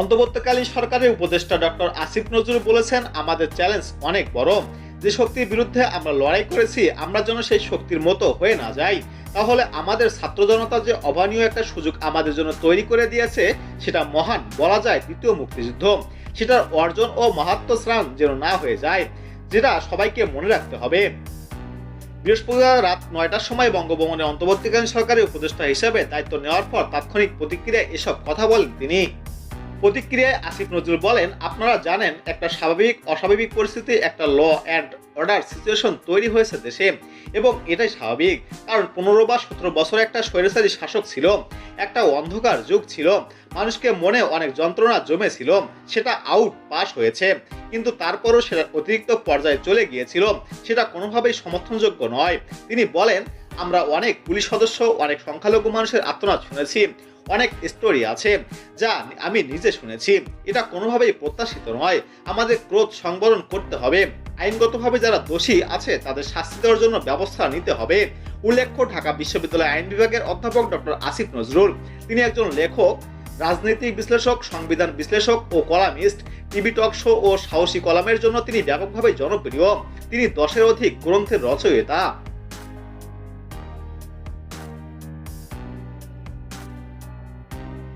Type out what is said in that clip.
অন্তর্বর্তীকালীন সরকারের উপদেষ্টা ডক্টর আসিফ নজরুল বলেছেন, আমাদের চ্যালেঞ্জ অনেক বড়। যে শক্তির বিরুদ্ধে আমরা লড়াই করেছি, আমরা যেন সেই শক্তির মতো হয়ে না যাই। তাহলে আমাদের ছাত্র জনতা যে অভানীয় একটা সুযোগ আমাদের জন্য তৈরি করে দিয়েছে, সেটা মহান বলা যায় দ্বিতীয় মুক্তিযুদ্ধ। সেটার অর্জন ও মাহাত্ম স্নান যেন না হয়ে যায়, যেটা সবাইকে মনে রাখতে হবে। বৃহস্পতিবার রাত নয়টার সময় বঙ্গভবনে অন্তর্বর্তীকালীন সরকারের উপদেষ্টা হিসেবে দায়িত্ব নেওয়ার পর তাৎক্ষণিক প্রতিক্রিয়ায় এসব কথা বলেন তিনি। প্রতিক্রিয়ায় আসিফ নজরুল বলেন, আপনারা জানেন, একটা স্বাভাবিক, অস্বাভাবিক পরিস্থিতি, একটা ল অ্যান্ড অর্ডার সিচুয়েশন তৈরি হয়েছে দেশে এবং এটাই স্বাভাবিক। কারণ পনেরো বা সতেরো বছর একটা স্বৈরাচারী শাসক ছিল, একটা অন্ধকার যুগ ছিল, মানুষকে মনে অনেক যন্ত্রণা জমেছিল, সেটা আউট পাস হয়েছে। কিন্তু তারপরও সেটা অতিরিক্ত পর্যায়ে চলে গিয়েছিল, সেটা কোনোভাবেই সমর্থনযোগ্য নয়। তিনি বলেন আমরা অনেক পুলিশ সদস্য, অনেক সংখ্যালঘু মানুষের আত্মনাদ শুনেছি, অনেক স্টোরি আছে যা আমি নিজে শুনেছি। এটা কোনোভাবেই প্রত্যাশিত নয়। আমাদের ক্রোধ সংবরণ করতে হবে। আইনগতভাবে যারা দোষী আছে, তাদের শাস্তি দেওয়ার জন্য ব্যবস্থা নিতে হবে। উল্লেখ্য, ঢাকা বিশ্ববিদ্যালয় আইন বিভাগের অধ্যাপক ডক্টর আসিফ নজরুল, তিনি একজন লেখক, রাজনৈতিক বিশ্লেষক, সংবিধান বিশ্লেষক ও কলামিস্ট। টিভি টক শো ও সাহসী কলামের জন্য তিনি ব্যাপকভাবে জনপ্রিয়। তিনি দশের অধিক গ্রন্থের রচয়িতা।